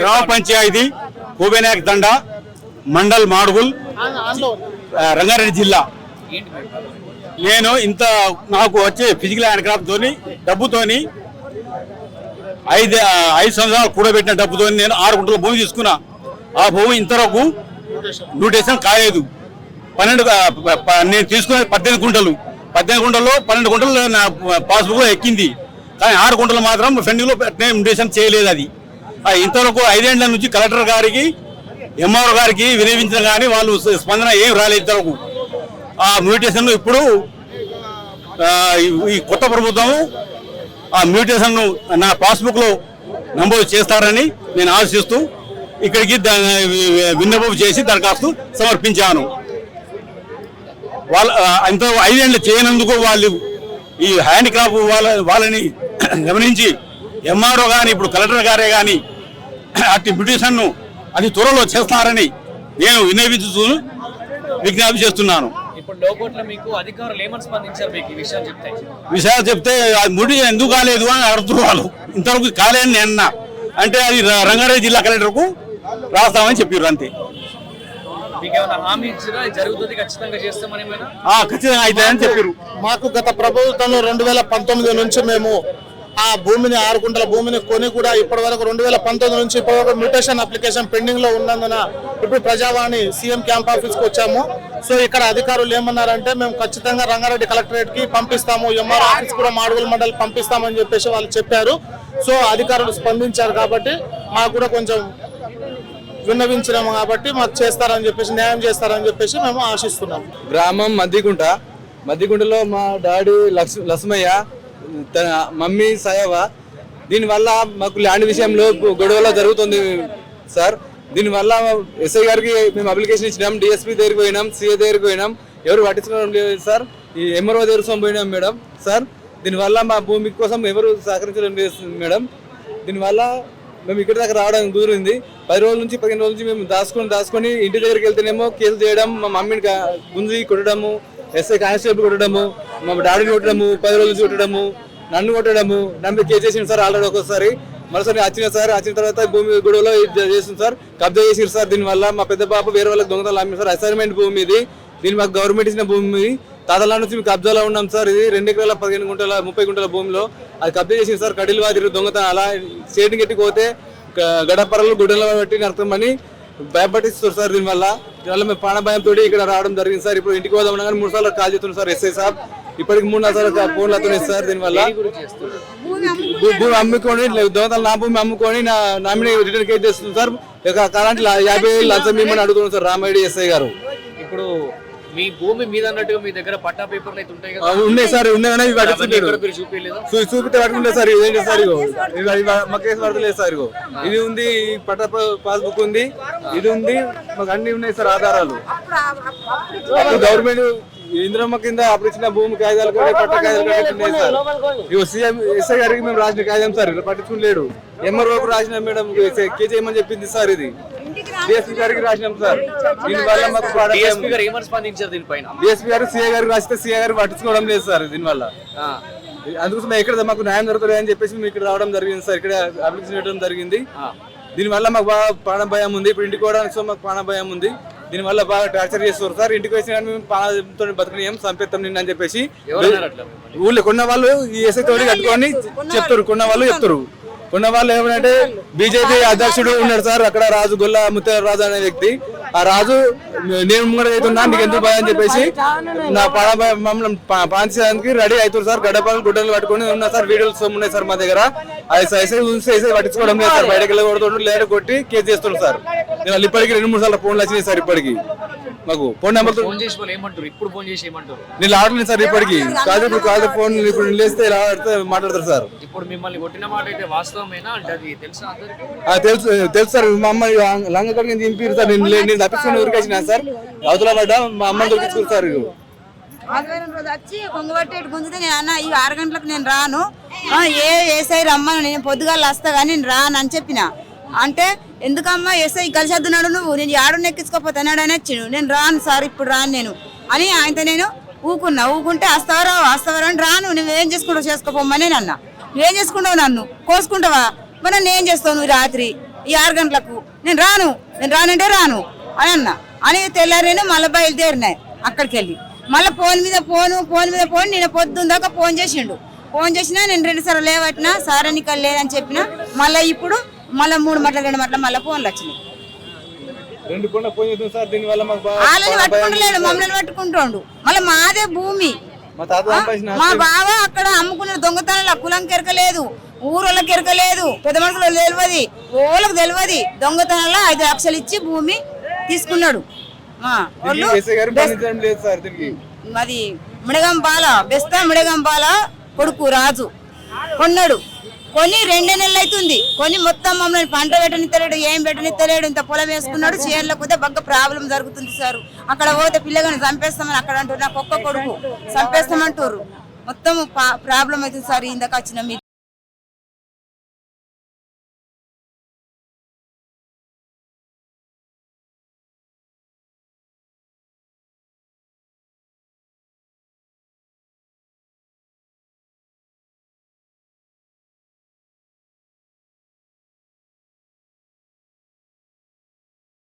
గ్రామ పంచాయతీ కూబేనాయక్ దండ మండల్ మాడుగుల్ రంగారెడ్డి జిల్లా. నేను ఇంత నాకు వచ్చే ఫిజికల్ హ్యాండ్క్రాఫ్ట్తో తోని డబ్బుతోని ఐదు ఐదు సంవత్సరాలు కూడబెట్టిన డబ్బుతో నేను ఆరు గుంటల భూమి తీసుకున్నా. ఆ భూమి ఇంతవరకు న్యూటేషన్ కాలేదు. పన్నెండు నేను తీసుకున్న పద్దెనిమిది గుంటలు. పద్దెనిమిది గుంటల్లో పన్నెండు గుంటలు నా పాస్బుక్ ఎక్కింది. కానీ ఆరు గుంటలు మాత్రం ఫెండింగ్లో న్యూటేషన్ చేయలేదు అది. ఇంతవరకు ఐదేళ్ళ నుంచి కలెక్టర్ గారికి ఎంఆర్ గారికి వినియోగించిన కానీ వాళ్ళు స్పందన ఏం రాలేదు ఇంతవరకు. ఆ మ్యూటేషన్ ఇప్పుడు ఈ- కొత్త ప్రభుత్వం ఆ మ్యూటేషన్ను నా పాస్బుక్లో నమోదు చేస్తారని నేను ఆశిస్తూ ఇక్కడికి విన్నపం చేసి దరఖాస్తు సమర్పించాను. వాళ్ళ ఇంత ఐదేళ్ళు చేయనందుకు వాళ్ళు ఈ హ్యాండిక్రాఫ్ట్ వాళ్ళ వాళ్ళని గమనించి ఎంఆర్ఓ కానీ ఇప్పుడు కలెక్టర్ గారే కానీ అట్టి మ్యూటేషన్ను అది త్వరలో చేస్తారని నేను వినియోగించుతూ విజ్ఞప్తి చేస్తున్నాను. ఇప్పుడు లోకోట్లో మీకు అధికారులు ఏమని స్పందించారు మీకు ఈ విషయం చెప్తే? విషయాలు చెప్తే అది ముడి ఎందుకు కాలేదు అని అడుగుతున్నారు ఇంతవరకు కాలేదని నేను అన్నా. అంటే అది రంగారెడ్డి జిల్లా కలెక్టర్కు రాస్తామని చెప్పారు అంతే. ఖచ్చితంగా అవుతాయని చెప్పారు మాకు గత ప్రభుత్వంలో రెండు వేల పంతొమ్మిది నుంచి మేము ఆ భూమిని ఆరు గుంటల భూమిని కొని కూడా ఇప్పటి వరకు రెండు వేల పంతొమ్మిది నుంచి ఇప్పటి వరకు మ్యూటేషన్ అప్లికేషన్ పెండింగ్లో ఉన్నందున ఇప్పుడు ప్రజావాణి సీఎం క్యాంప్ ఆఫీస్కి వచ్చాము. సో ఇక్కడ అధికారులు ఏమన్నారంటే మేము ఖచ్చితంగా రంగారెడ్డి కలెక్టరేట్కి పంపిస్తాము ఎంఆర్ ఆఫీస్ కూడా మాడుగుల మండలి పంపిస్తామని చెప్పేసి వాళ్ళు చెప్పారు. సో అధికారులు స్పందించారు కాబట్టి మాకు కూడా కొంచెం విన్నవించినాము కాబట్టి మాకు చేస్తారని చెప్పేసి న్యాయం చేస్తారని చెప్పేసి మేము ఆశిస్తున్నాము గ్రామం మద్దిగుంట. మద్దిగుంటలో మా డాడీ లక్ష్మయ్య తన మమ్మీ సయవ దీనివల్ల మాకు ల్యాండ్ విషయంలో గొడవలో జరుగుతుంది సార్. దీనివల్ల ఎస్ఐ గారికి మేము అప్లికేషన్ ఇచ్చినాం డిఎస్పీ దగ్గరికి పోయినాం సిఏ దగ్గరికి పోయినాం. ఎవరు పట్టించుకోవడం లేదు సార్. ఈ ఎంఆర్ఓ దగ్గర పోయినాం మేడం సార్. దీనివల్ల మా భూమి కోసం ఎవరు సహకరించడం లేదు మేడం. దీనివల్ల మేము ఇక్కడి దాకా రావడం కుదిరింది. పది రోజుల నుంచి పదిహేను రోజుల నుంచి మేము దాచుకొని దాచుకొని ఇంటి దగ్గరికి వెళ్తేనేమో కేసు చేయడం మా మమ్మీని గుంజి కొట్టడము ఎస్ఐ కానిస్టేబుల్ కొట్టడము మా డాడీని కొట్టడము పది రోజులు నుంచి కొట్టడము నన్ను కొట్టడము నన్ను కేసు సార్ ఆల్రెడీ ఒకసారి మరోసారి వచ్చిన సార్ వచ్చిన తర్వాత భూమి గొడవలో ఇది చేసింది సార్ కబ్జా చేసింది సార్ దీనివల్ల మా పెద్ద పాప వేరే వాళ్ళకి దొంగతనాలు అమ్మింది సార్ అసైన్మెంట్ భూమి ఇది. దీని మాకు గవర్నమెంట్ ఇచ్చిన భూమి తాతల నుంచి మేము కబ్జాలో ఉన్నాం సార్ ఇది రెండు ఎకరాల పదిహేను గుంటల ముప్పై గుంటల భూమిలో. అది కబ్జా చేసింది సార్ కడిలు వాదిరి దొంగతనం అలా చేతికి గట్టిపోతే గడపరలు గుడ్డలు పెట్టి నడతామని భయపట్టిస్తారు సార్ దీనివల్ల. దీనివల్ల మేము ప్రాణభయంతో ఇక్కడ రావడం జరిగింది సార్. ఇప్పుడు ఇంటికి పోదాం కానీ మూడు సార్లు కాల్ చేస్తున్నాం సార్ ఎస్ఐ సార్ ఇప్పటికి మూడు నాలుగు సార్లు ఫోన్లు అవుతున్నాయి సార్ దీనివల్ల. భూ- భూమి అమ్ముకొని దోతలు నా భూమి అమ్ముకొని నా నామినీ రిటర్న్ కేసు చేస్తుంది సార్. ఇక అలాంటి లా- యాభై వేలు లంచం ఇమ్మని అడుగుతున్నాం సార్ రామారెడ్డి ఎస్ఐ గారు. ఇప్పుడు మీ భూమి మీద అన్నట్టుగా మీ దగ్గర పట్టా పేపర్లు అయితే ఉంటాయి కదా? ఉన్నాయి సార్ ఉన్నాయి చూపితే పట్టుకుంటే సార్ ఇదేంటి సార్ ఇగో? మా కేసు పడతలేదు సార్ ఇగో. ఇది ఉంది పట్ట పాస్బుక్ ఉంది ఇది ఉంది మాకు అన్ని ఉన్నాయి సార్ ఆధారాలు. గవర్నమెంట్ ఇంద్రమ్మ కింద అప్పుడు ఇచ్చిన భూమి కాగితాలు కూడా పట్ట కాగితాలు కూడా సీఎం ఎస్ఐ గారికి మేము రాసిన కాగితం సార్ ఇలా పట్టించుకోలేడు ఎంఆర్ఓకి రాసిన మేడం కే చేయమని చెప్పింది సార్ ఇది. డిఎస్పీ గారికి రాసినాం సార్. దీనివల్ల మాకు డిఎస్పీ గారు ఏమని స్పందించారు దీనిపైన. డిఎస్పీ గారు సీఏ గారికి రాస్తే సీఏ గారు పట్టించుకోవడం లేదు సార్ దీనివల్ల ఆ, అందుకోసం ఇక్కడ మాకు న్యాయం జరుగుతుంది అని చెప్పేసి మేము ఇక్కడ రావడం జరిగింది సార్. ఇక్కడ అప్లికేషన్ పెట్టడం జరిగింది. దీనివల్ల మాకు బాగా ప్రాణ భయం ఉంది. ఇప్పుడు ఇంటికి పోవడానికి సో మాకు ప్రాణ భయం ఉంది. దీనివల్ల బాగా టార్చర్ చేస్తారు సార్. ఇంటికి వచ్చి కానీ మేము ప్రాణంతో బతకనియం చంపేస్తాం నిన్న అని చెప్పేసి ఎవరన్నారు అట్లా ఊళ్ళో కొన్న వాళ్ళు ఈ ఎస్ఐ తోటి కట్టుకొని చెప్తారు. కొన్న వాళ్ళు చెప్తారు. కొన్న వాళ్ళు ఏమంటే బీజేపీ అధ్యక్షుడు ఉన్నాడు సార్. అక్కడ రాజు గొల్ల ముత్త రాజు అనే వ్యక్తి. ఆ రాజు నేను ముంగడ అవుతున్నా నీకు ఎందుకు భయం అని చెప్పేసి నా పాడ మమ్మల్ని పాంచడానికి రెడీ అవుతారు సార్. గడపలు గుడ్డలు పట్టుకొని ఉన్నా సార్. వీడియోస్ ఉన్నాయి సార్ మా దగ్గర. అది చూస్తే ఎస్ఐ పట్టించుకోవడం లేదు సార్. బయటకు వెళ్ళకూడదు. కొట్టి కేసు చేస్తున్నారు సార్. నేను ఇప్పటికి రెండు మూడు సార్లు ఫోన్లు వచ్చినాయి సార్ ఇప్పటికి. మాకు ఫోన్ నెంబర్ ఫోన్ చేసి ఏమంటారు ఇప్పుడు ఫోన్ చేసి ఏమంటారు నేను రావట్లేదు సార్ ఇప్పటికి. కాదు ఇప్పుడు కాదు ఫోన్ ఇప్పుడు నేను లేస్తే ఇలా ఆడితే మాట్లాడతారు సార్. ఇప్పుడు మిమ్మల్ని కొట్టిన మాట అయితే వాస్తవమేనా? అంటే అది తెలుసా తెలుసు తెలుసు సార్. మా అమ్మ లంగ కడిగి దింపిరు సార్. నేను నేను తప్పించుకుని సార్. అవతల పడ్డా మా అమ్మని దొరికించుకుని సార్. ఆదివారం రోజు వచ్చి కొంగబట్టేటి గుంజితే నేను అన్న ఈ ఆరు గంటలకు నేను రాను. ఏ ఏసై రమ్మను నేను పొద్దుగాల వస్తా కానీ నేను రాను అని చెప్పిన. అంటే ఎందుకమ్మా ఏసై కలిసేద్దున్నాడు నువ్వు? నేను ఆడు నెక్కించుకోపోతే అన్నాడు అని వచ్చిను నేను రాను సార్ ఇప్పుడు రాను నేను అని ఆయనతో నేను ఊకున్నా. ఊకుంటే వస్తావరా వస్తావరా అని రాను. నువ్వేం చేసుకుంటావు? చేసుకోపోమ్మని నేను ఏం చేసుకుంటావు నన్ను? కోసుకుంటావా? మరి నేను చేస్తావు నువ్వు రాత్రి? ఈ ఆరు గంటలకు? నేను రాను. నేను రానంటే రాను అని అన్న. అని తెల్లారేను మళ్ళీ బయలుదేరినాయి. అక్కడికి వెళ్ళి మళ్ళీ ఫోన్ మీద ఫోను ఫోన్ మీద ఫోన్ నేను పొద్దున్న దాకా ఫోన్ చేసిండు. ఫోన్ చేసినా నేను రెండు సార్లు లేవట్టినా సార్ ఎన్నిక లేదని చెప్పిన మళ్ళీ ఇప్పుడు మళ్ళీ మూడు మట్ల రెండు మట్ల మళ్ళీ ఫోన్లు వచ్చినాయి. వాళ్ళని పట్టుకుంటలేడు. మమ్మల్ని పట్టుకుంటుండు. మళ్ళీ మాదే భూమి. మా బావ అక్కడ అమ్ముకున్న దొంగతనాల కులం కెరకలేదు ఊరోళ్ళకి ఎరకలేదు పెద్ద మనుషులకు తెలియదు ఓళ్ళకి తెలియదు. దొంగతనంలో ఐదు లక్షలు ఇచ్చి భూమి తీసుకున్నాడు. మరి మిడగంపాల బెస్తా మిడగంపాల కొడుకు రాజు. కొన్నాడు. కొని రెండే నెలలు అవుతుంది కొని మొత్తం మమ్మల్ని పంట పెట్టనిత్తలేడు ఏం పెట్టనిత్తలేడు ఇంత పొలం వేసుకున్నాడు చేనులో పోతే బాగా ప్రాబ్లం జరుగుతుంది సార్. అక్కడ పోతే పిల్లగాని చంపేస్తామని అక్కడ అంటారు నాకు ఒక్క కొడుకు. చంపేస్తామంటారు మొత్తం ప్రాబ్లం అవుతుంది సార్ ఇందాక వచ్చిన